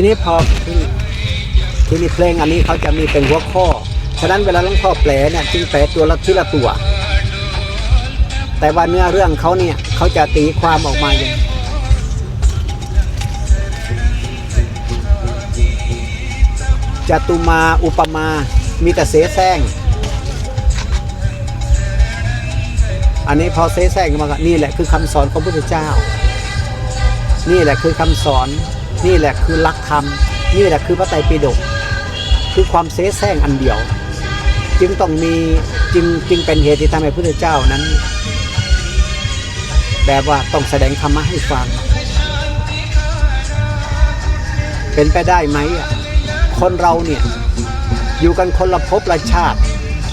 ทีนี้พอที่ทีนี้เพลงอันนี้เขาจะมีเป็นหัวข้อ ฉะนั้นเวลาหลวงพ่อแปลเนี่ยจึงแปลตัวละทีละตัว แต่ว่าเนื้อเรื่องเขาเนี่ยเขาจะตีความออกมาอย่างจตุมาอุปมามีแต่เสแสร้งอันนี้พอเสแสร้งมาก็นี่แหละคือคำสอนของพระพุทธเจ้า นี่แหละคือคำสอน นี่แหละคือลักธรรม นี่แหละคือพระไตรปิฎกคือความเสแสร้งอันเดียว จึงต้องมีจึงจึงเป็นเหตุที่ทำให้พระพุทธเจ้านั้น แบบว่าต้องแสดงธรรมะให้ฟัง เป็นไปได้ไหมคนเราเนี่ยอยู่กันคนละภพละชาติ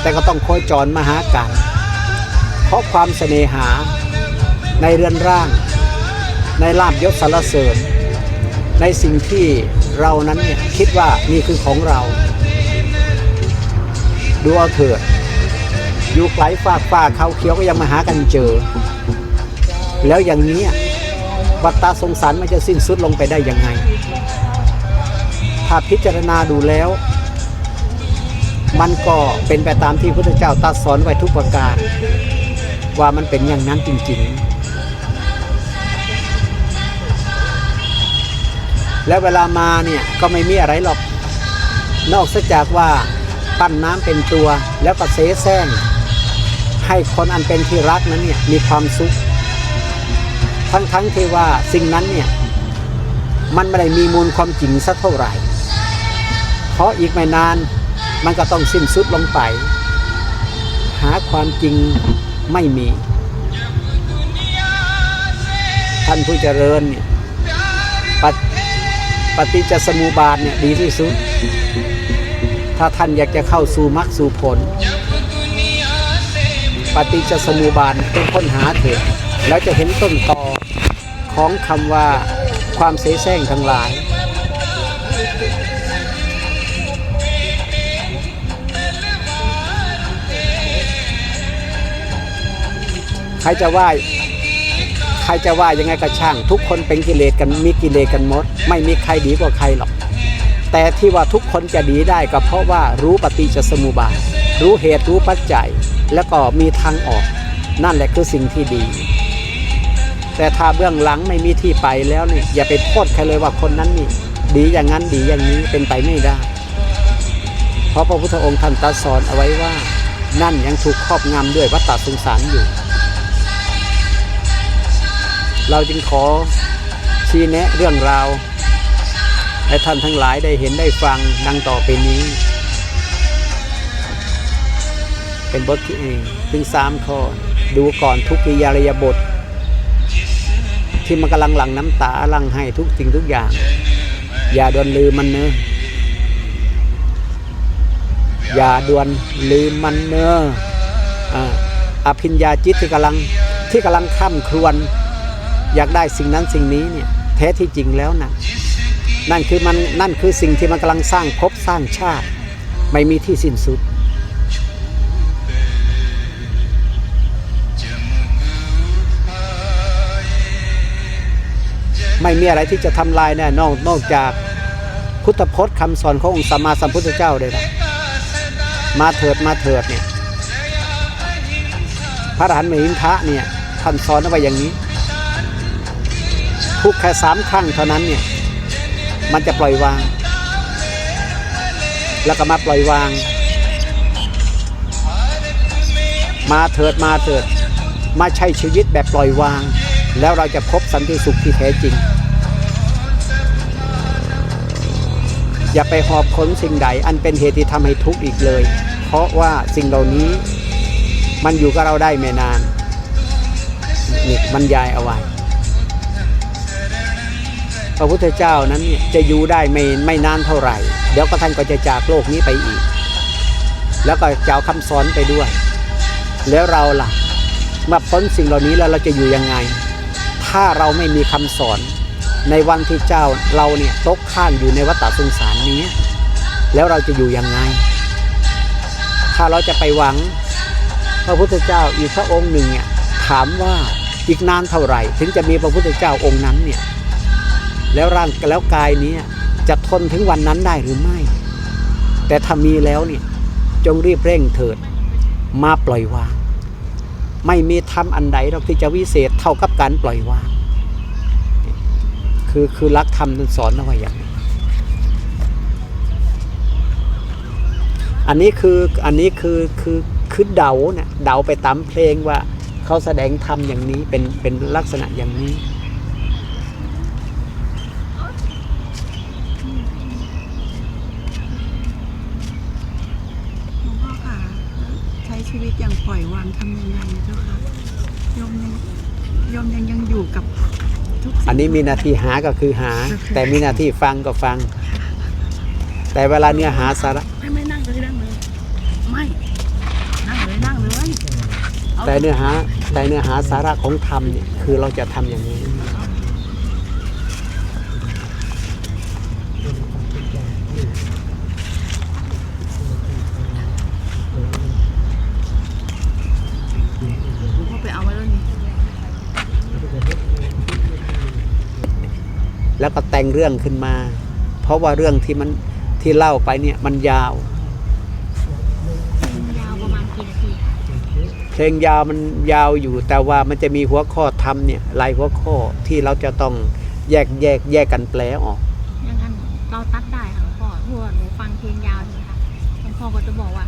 แต่ก็ต้องโคจรมาหากันเพราะความเสน่หาในเรือนร่าง ในลาบยศสารเสริญ ในสิ่งที่เรานั้นเนี่ยคิดว่านี่คือของเรา ดูเอาเถิดอยู่ไกลฝากป่าเขาเขียวก็ยังมาหากันเจอ แล้วอย่างนี้วัฏฏะสงสารมันจะสิ้นสุดลงไปได้ยังไง ถ้าพิจารณาดูแล้ว มันก็เป็นไปตามที่พระพุทธเจ้าตรัดสอนไว้ทุกประการ ว่ามันเป็นอย่างนั้นจริง ๆ แล้วเวลามาเนี่ยก็ไม่มีอะไรหรอก นอกจากว่าปั้นน้ำเป็นตัวแล้วก็เสแสร้งให้คนอันเป็นที่รักนั้นเนี่ยมีความสุข ทั้งๆที่ว่าสิ่งนั้นเนี่ยมันไม่ได้มีมูลความจริงสักเท่าไหร่ เพราะอีกไม่นานมันก็ต้องสิ้นสุดลงไป หาความจริงไม่มี ท่านผู้เจริญเนี่ยป ฏิปฏิจจสมุปบาทเนี่ยดีที่สุด ถ้าท่านอยากจะเข้าสู่มรรคสู่ผล ปฏิจจสมุปบาทเป็นค้นหาเถิดแล้วจะเห็นต้นตอของคำว่าความเสแสร้งทั้งหลาย ใครจะว่า รจะว่ายังไงก็ช่าง ทุกคนเป็นกิเลสกันมีกิเลสกันหมด ไม่มีใครดีกว่าใครหรอก แต่ที่ว่าทุกคนจะดีได้ก็เพราะว่ารู้ปฏิจจสมุปบาทรู้เหตุรู้ปัจจัยแล้วก็มีทางออก นั่นแหละคือสิ่งที่ดี แต่ถ้าเบื้องหลังไม่มีที่ไปแล้วเนี่ยอย่าไปโทษใครเลยว่าคนนั้นนี่ดีอย่างนั้นดีอย่างนี้เป็นไปไม่ได้เพราะพระพุทธองค์ท่านตรัสสอนเอาไว้ว่า นั่นยังถูกครอบงำด้วยวัฏฏสงสารอยู่ เราจึงขอชี้แนะเรื่องราวให้ท่านทั้งหลายได้เห็นได้ฟังดังต่อไปนี้ เป็นบทที่เองถึงสามข้อ ดูก่อนทุกกิยารยาบท ที่มันกำลังหลั่งน้ำตาหลั่งให้ทุกสิ่งทุกอย่าง อย่าดวนลืมมันเนอะอย่าดวนลืมมันเนอะอ่าอภิญญาจิตที่กำลังที่กำลังข้ามครวน อยากได้สิ่งนั้นสิ่งนี้เนี่ยแท้ที่จริงแล้วนะนั่นคือมันนั่นคือสิ่งที่มันกำลังสร้างภพสร้างชาติ ไม่มีที่สิ้นสุด ไม่มีอะไรที่จะทำลายแน่นอกนอกจากพุทธพจน์คำสอนขององค์สัมมาสัมพุทธเจ้าเลยนะมาเถิดมาเถิดเนี่ยพระอรหันต์มหินทะเนี่ยท่านสอนเอาไว้อย่างนี้ ทุกแค่สามครั้งเท่านั้นเนี่ยมันจะปล่อยวาง แล้วก็มาปล่อยวาง มาเถิดมาเถิด มาใช้ชีวิตแบบปล่อยวาง แล้วเราจะพบสันติสุขที่แท้จริง อย่าไปหอบขนสิ่งใด อันเป็นเหตุที่ทำให้ทุกข์อีกเลย เพราะว่าสิ่งเหล่านี้ มันอยู่กับเราได้ไม่นานนี่บรรยายเอาไว้ ระพุทธเจ้านั้นจะอยู่ได้ไม่ไม่นานเท่าไหร่ เดี๋ยวก็ท่านก็จะจากโลกนี้ไปอีก แล้วก็จะเอาคำสอนไปด้วย แล้วเราล่ะเมื่อพ้นสิ่งเหล่านี้แล้วเราจะอยู่ยังไง ถ้าเราไม่มีคำสอน ในวันที่เจ้าเราเนี่ยตกข้างอยู่ในวัฏสงสารนี้ แล้วเราจะอยู่ยังไง ถ้าเราจะไปหวัง พระพุทธเจ้าอีกพระองค์หนึ่งเนี่ยถามว่าอีกนานเท่าไหร่ ถึงจะมีพระพุทธเจ้าองค์นั้นเนี่ย แล้วร่างแล้วกายนี้จะทนถึงวันนั้นได้หรือไม่ แต่ถ้ามีแล้วเนี่ยจงรีบเร่งเถิด มาปล่อยวาง ไม่มีทำอันใดหรอกที่จะวิเศษเท่ากับการปล่อยวางคือคือรักธรรมท่สอนเอาไว้อย่างนี้อันนี้คืออันนี้คือคือคือเดาเนี่ยเดาไปตามเพลงว่าเขาแสดงธรรมอย่างนี้เป็นเป็นลักษณะอย่างนี้ หลวงพ่อค่ะใช้ชีวิตอย่างปล่อยวางทำยังไงเจ้าค่ะโยมยังโยมยังยังอยู่กับทุกสิ่ง อันนี้มีหนาทีหาก็คือหาแต่มีหนาทีฟังก็ฟัง แต่เวลาเนื้อหาสาระ ไม่ไม่นั่งเลยนั่งเลยไม่นั่งเลยนั่งเลยอาแต่เนื้อหาแต่เนื้อหาสาระของธรรมเนี่ยคือเราจะทำอย่างนี้ หลวงพ่อไปเอาไว้แล้วนี่ แล้วก็แต่งเรื่องขึ้นมา เพราะว่าเรื่องที่มันที่เล่าไปเนี่ยมันยาว ยาวประมาณกี่นาทีคะเพลงยาวมันยาวอยู่ แต่ว่ามันจะมีหัวข้อธรรมเนี่ยหลายหัวข้อที่เราจะต้องแยกแยกแยกกันแปลออกอย่างนั้นเราตัดได้ค่ะหลวงพ่อเพราะว่าหนูฟังเพลงยาวใช่ไหมคะหลวงพ่อก็จะบอกว่า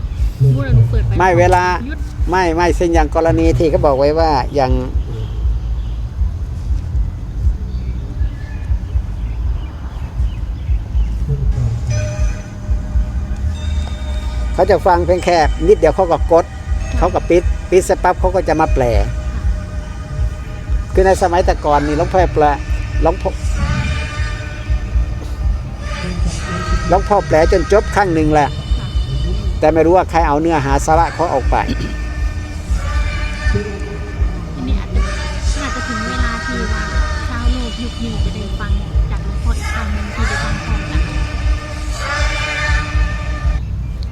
พูดแล้วหนูเปิดไปไม่เวลา หยุด ไม่ไม่เช่นอย่างกรณีที่เขาบอกไว้ว่าอย่าง เขาจะฟังเพียงแค่นิดเดียวเขาก็กดเขาก็ปิดปิดเสร็จปั๊บเขาก็จะมาแปล คือในสมัยแต่ก่อนนี่หลวงพ่อแปลหลวงพ่อหลวงพ่อแปลจนจบครั้งหนึ่งแหละ แต่ไม่รู้ว่าใครเอาเนื้อหาสาระเขาออกไปอันนี้อาจจะอาจจะถึงเวลาที่ว่าชาวโลกยุคนี้จะได้ฟังจากหลวงพ่ออีกครั้งหนึ่งที่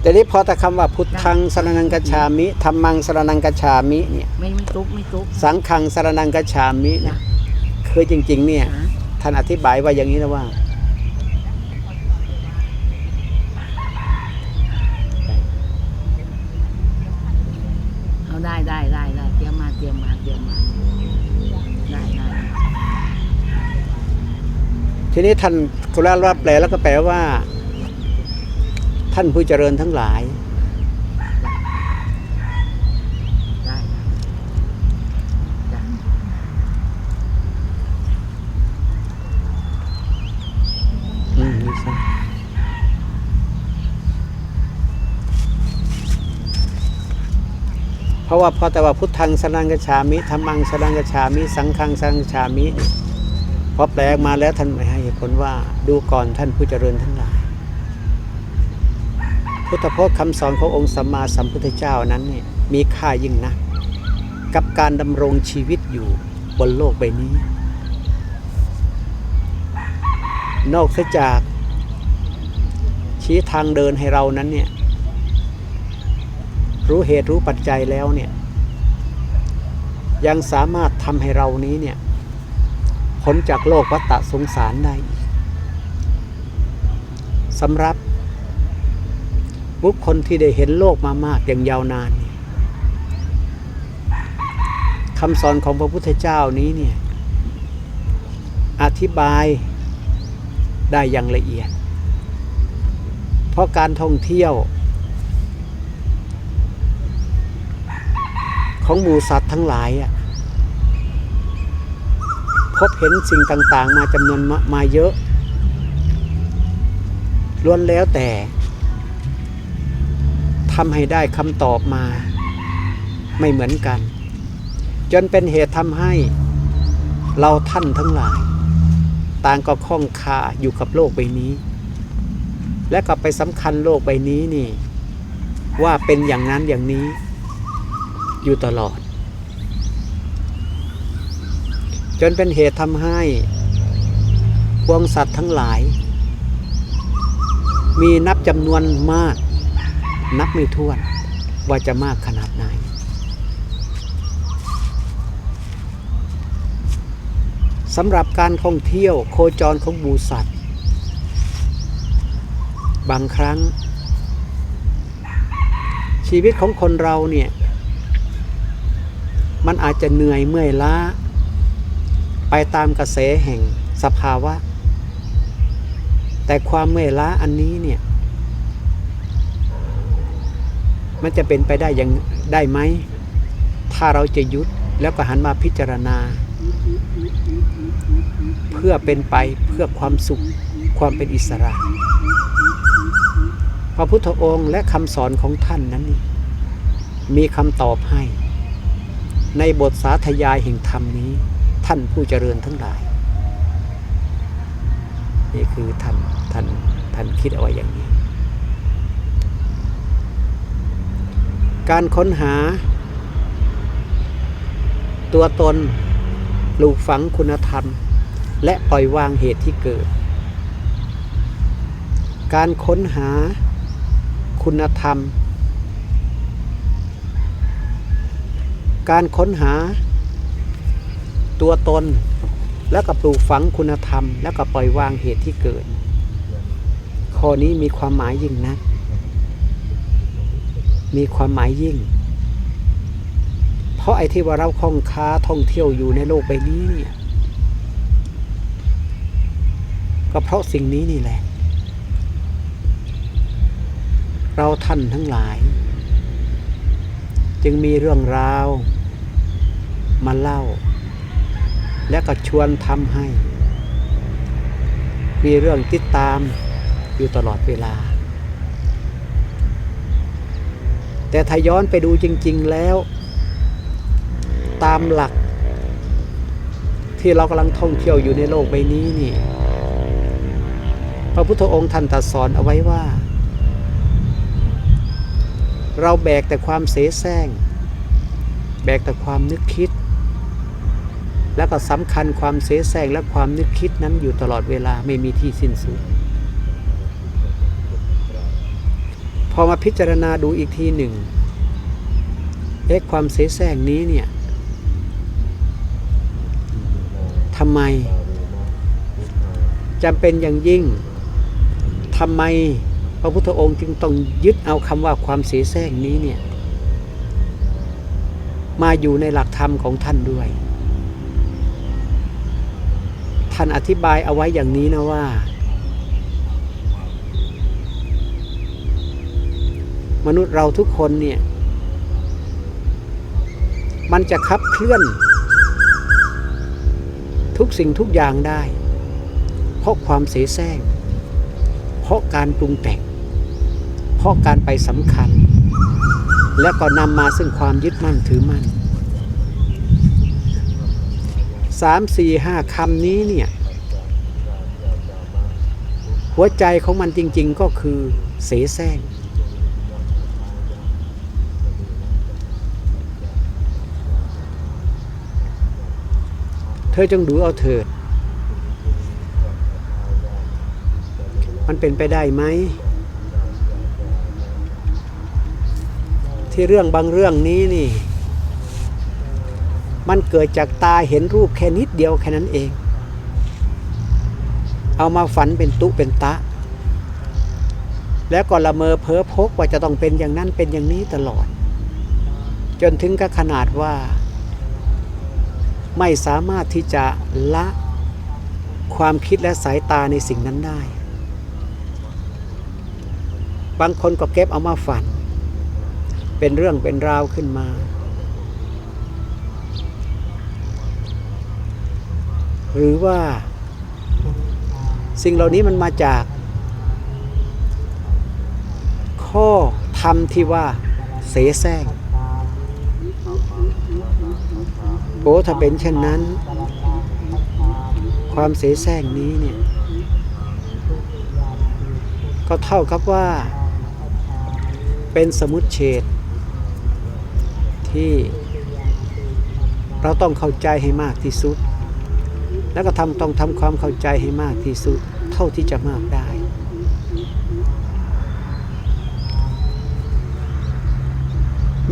แต่นี้พอแต่คำว่าพุทธังสรนังกัจฉามิธรรมังสรนังกัจฉามิเนี่ยไม่ไม่ตุกไม่ตุกสังฆังสรนังกัจฉามิเนี่ยคือจริง ๆ เนี่ยนะท่านอธิบายว่าอย่างนี้นะว่า เอาได้ได้ได้ได้เตรียมมาเตรียมมาเตรียมมาได้ได้ทีนี้ท่านกุลารับแปลแล้วก็แปลว่า ท่านผู้เจริญทั้งหลาย เพราะว่าพอแต่ว่าพุทธังสรนังกัจฉามิธรรมังสรนังกัจฉามิ สังฆังสรังกัจฉามิพอแปลมาแล้วท่านไม่ให้ผลว่าดูก่อนท่านผู้เจริญทั้งหลาย พุทธพจน์คำสอนขององค์สัมมาสัมพุทธเจ้านั้นเนี่ยมีค่ายิ่งนะ กับการดำรงชีวิตอยู่บนโลกใบนี้ นอกจากชี้ทางเดินให้เรานั้นเนี่ยรู้เหตุรู้ปัจจัยแล้วเนี่ยยังสามารถทำให้เรานี้เนี่ยพ้นจากโลกวัฏฏะสงสารได้สำหรับ บุคคลที่ได้เห็นโลกมามากอย่างยาวนานเนี่ยคำสอนของพระพุทธเจ้านี้เนี่ยอธิบายได้อย่างละเอียด เพราะการท่องเที่ยว ของหมูสัตว์ทั้งหลายอะพบเห็นสิ่งต่าง ๆ มาจำนวนมามาเยอะล้วนแล้วแต่ ทำให้ได้คำตอบมา ไม่เหมือนกัน จนเป็นเหตุทำให้เราท่านทั้งหลาย ต่างก็ข้องคาอยู่กับโลกใบนี้ และก็ไปสำคัญโลกใบนี้นี่ ว่าเป็นอย่างนั้นอย่างนี้ อยู่ตลอด จนเป็นเหตุทำให้พวงสัตว์ทั้งหลาย มีนับจำนวนมาก นับไม่ถ้วนว่าจะมากขนาดไหน สำหรับการท่องเที่ยวโคจรของหมูสัตว์บางครั้ง ชีวิตของคนเราเนี่ย มันอาจจะเหนื่อยเมื่อยล้า ไปตามกระแสแห่งสภาวะ แต่ความเมื่อยล้าอันนี้เนี่ย มันจะเป็นไปได้ยังได้ไหม ถ้าเราจะยุดแล้วก็หันมาพิจารณา เพื่อเป็นไปเพื่อความสุขความเป็นอิสระ พระพุทธองค์และคำสอนของท่านนั้นนี่มีคำตอบให้ ในบทสาธยายแห่งธรรมนี้ ท่านผู้เจริญทั้งหลาย นี่คือท่านท่านท่านคิดเอาไว้อย่างนี้ การค้นหา ตัวตนปลูกฝังคุณธรรม และปล่อยวางเหตุที่เกิด การค้นหาคุณธรรม การค้นหา ตัวตน แล้วก็ปลูกฝังคุณธรรม แล้วก็ปล่อยวางเหตุที่เกิด ข้อนี้มีความหมายยิ่งนัก มีความหมายยิ่ง เพราะไอ้ที่ว่าเราคล่องค้าท่องเที่ยวอยู่ในโลกใบนี้เนี่ย ก็เพราะสิ่งนี้นี่แหละ เราท่านทั้งหลาย จึงมีเรื่องราว มาเล่า และก็ชวนทำให้ มีเรื่องติดตามอยู่ตลอดเวลา แต่ถ้าย้อนไปดูจริง ๆแล้ว ตามหลัก ที่เรากำลังท่องเที่ยวอยู่ในโลกใบนี้นี่ พระพุทธองค์ท่านตรัสสอนเอาไว้ว่า เราแบกแต่ความเสแสร้ง แบกแต่ความนึกคิด แล้วก็สำคัญความเสแสร้งและความนึกคิดนั้นอยู่ตลอดเวลาไม่มีที่สิ้นสุด พอมาพิจารณาดูอีกทีหนึ่งเอ๊ะความเสแสร้งนี้เนี่ยทำไมจำเป็นอย่างยิ่งทำไมพระพุทธองค์จึงต้องยึดเอาคำว่าความเสแสร้งนี้เนี่ยมาอยู่ในหลักธรรมของท่านด้วย ท่านอธิบายเอาไว้อย่างนี้นะว่า มนุษย์เราทุกคนเนี่ย มันจะขับเคลื่อน ทุกสิ่งทุกอย่างได้ เพราะความเสแสร้ง เพราะการปรุงแต่ง เพราะการไปสำคัญ และก็นำมาซึ่งความยึดมั่นถือมั่นสามสี่ห้าคำนี้เนี่ย หัวใจของมันจริง ๆก็คือเสแสร้ง เธอจงดูเอาเถิด มันเป็นไปได้ไหม ที่เรื่องบางเรื่องนี้นี่ มันเกิดจากตาเห็นรูปแค่นิดเดียวแค่นั้นเอง เอามาฝันเป็นตุเป็นตะ แล้วก็ละเมอเพ้อพกว่าจะต้องเป็นอย่างนั้นเป็นอย่างนี้ตลอด จนถึงกับขนาดว่า ไม่สามารถที่จะละความคิดและสายตาในสิ่งนั้นได้ บางคนก็เก็บเอามาฝัน เป็นเรื่องเป็นราวขึ้นมา หรือว่า สิ่งเหล่านี้มันมาจาก ข้อธรรมที่ว่าเสแสร้ง โอ้ถ้าเป็นเช่นนั้น ความเสแสร้งนี้เนี่ย ก็เท่ากับว่า เป็นสมุดเฉดที่เราต้องเข้าใจให้มากที่สุด แล้วก็ทำต้องทำความเข้าใจให้มากที่สุด เท่าที่จะมากได้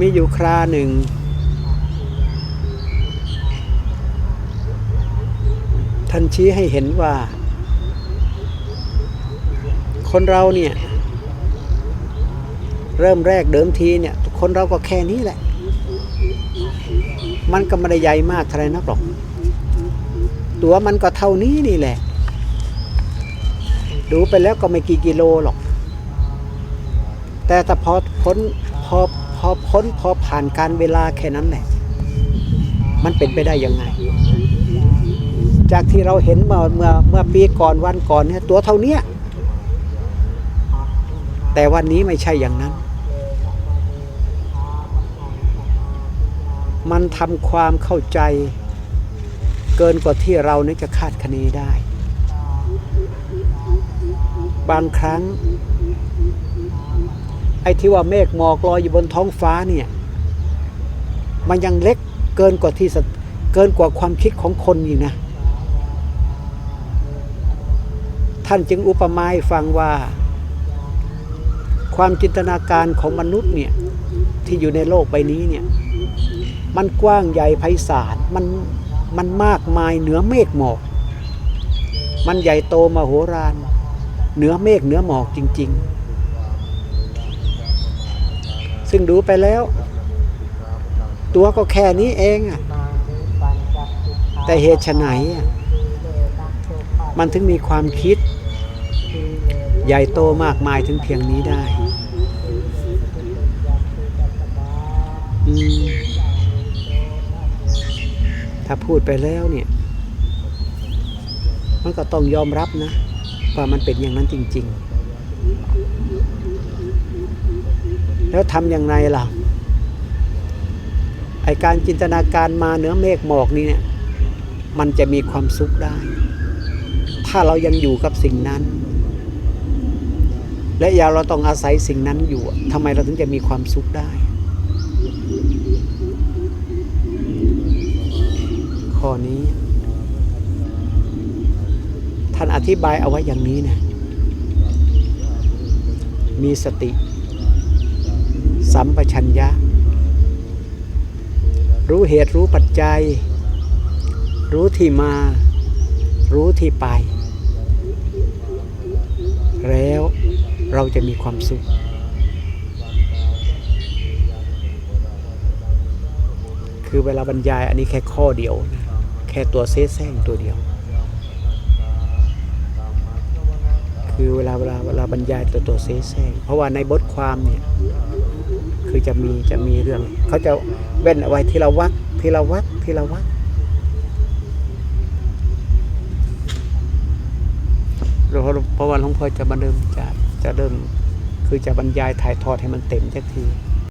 มีอยู่คราหนึ่ง ท่านชี้ให้เห็นว่า คนเราเนี่ย เริ่มแรกเดิมทีเนี่ย คนเราก็แค่นี้แหละ มันก็ไม่ได้ใหญ่มากเท่าไหรนักหรอก ตัวมันก็เท่านี้นี่แหละ ดูไปแล้วก็ไม่กี่กิโลหรอก แต่ถ้าพอพ้นพอพอพ้นพอผ่านการเวลาแค่นั้นแหละ มันเป็นไปได้ยังไง จากที่เราเห็นเมื่อเมื่อเมื่อปีก่อนวันก่อนเนี่ยตัวเท่านี้แต่วันนี้ไม่ใช่อย่างนั้น มันทำความเข้าใจเกินกว่าที่เราเนี่ยจะคาดคะเนได้ บางครั้ง ไอ้ที่ว่าเมฆหมอกลอยอยู่บนท้องฟ้าเนี่ย มันยังเล็กเกินกว่าที่เกินกว่าความคิดของคนอีกนะ ท่านจึงอุปมาให้ฟังว่า ความจินตนาการของมนุษย์เนี่ยที่อยู่ในโลกใบนี้เนี่ยมันกว้างใหญ่ไพศาลมันมันมากมายเหนือเมฆหมอก มันใหญ่โตมโหฬารเหนือเมฆเหนือหมอกจริง ๆ ซึ่งดูไปแล้ว ตัวก็แค่นี้เองอะแต่เหตุไฉนมันถึงมีความคิด ใหญ่โตมากมายถึงเพียงนี้ได้ ถ้าพูดไปแล้วเนี่ย มันก็ต้องยอมรับนะ ว่ามันเป็นอย่างนั้นจริง ๆ แล้วทำอย่างไรล่ะไอการจินตนาการมาเหนือเมฆหมอกนี่เนี่ยมันจะมีความสุขได้ ถ้าเรายังอยู่กับสิ่งนั้น และยาเราต้องอาศัยสิ่งนั้นอยู่ทำไมเราถึงจะมีความสุขได้ ข้อนี้ ท่านอธิบายเอาไว้อย่างนี้นะ มีสติ สัมปชัญญะ รู้เหตุรู้ปัจจัย รู้ที่มา รู้ที่ไป แล้ว เราจะมีความสุข คือเวลาบรรยายอันนี้แค่ข้อเดียวนะแค่ตัวเซแซงตัวเดียว คือเวลาเวลาเวลาบรรยายตัวตัวเซแซงเพราะว่าในบทความเนี่ยคือจะมีจะมีเรื่อง เขาจะเว้นเอาไว้ทีละวักทีละวักทีละวักเพราะเพราะว่าหลวงพ่อจะมาเริ่มจะ จะเริ่มคือจะบรรยายถ่ายทอดให้มันเต็มสักที